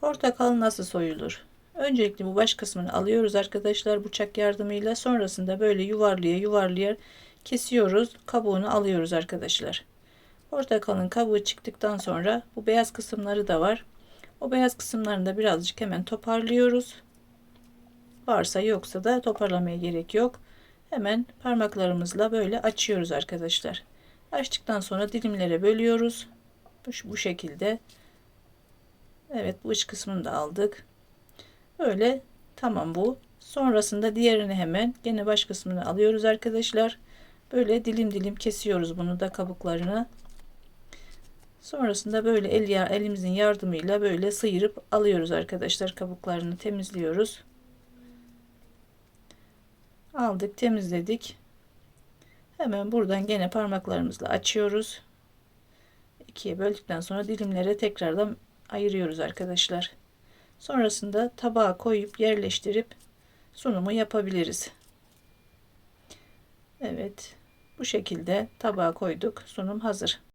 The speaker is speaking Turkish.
Portakal nasıl soyulur? Öncelikle bu baş kısmını alıyoruz arkadaşlar bıçak yardımıyla. Sonrasında böyle yuvarlaya yuvarlaya kesiyoruz. Kabuğunu alıyoruz arkadaşlar. Portakalın kabuğu çıktıktan sonra bu beyaz kısımları da var. O beyaz kısımlarını da birazcık hemen toparlıyoruz. Varsa yoksa da toparlamaya gerek yok. Hemen parmaklarımızla böyle açıyoruz arkadaşlar. Açtıktan sonra dilimlere bölüyoruz. Bu, bu şekilde. Evet bu iç kısmını da aldık. Böyle tamam bu. Sonrasında diğerini hemen gene baş kısmını alıyoruz arkadaşlar. Böyle dilim dilim kesiyoruz bunu da kabuklarını. Sonrasında böyle el ya elimizin yardımıyla böyle sıyırıp alıyoruz arkadaşlar kabuklarını temizliyoruz. Aldık temizledik. Hemen buradan gene parmaklarımızla açıyoruz. İkiye böldükten sonra dilimlere tekrardan ayırıyoruz arkadaşlar. Sonrasında tabağa koyup yerleştirip sunumu yapabiliriz. Evet bu şekilde tabağa koyduk sunum hazır.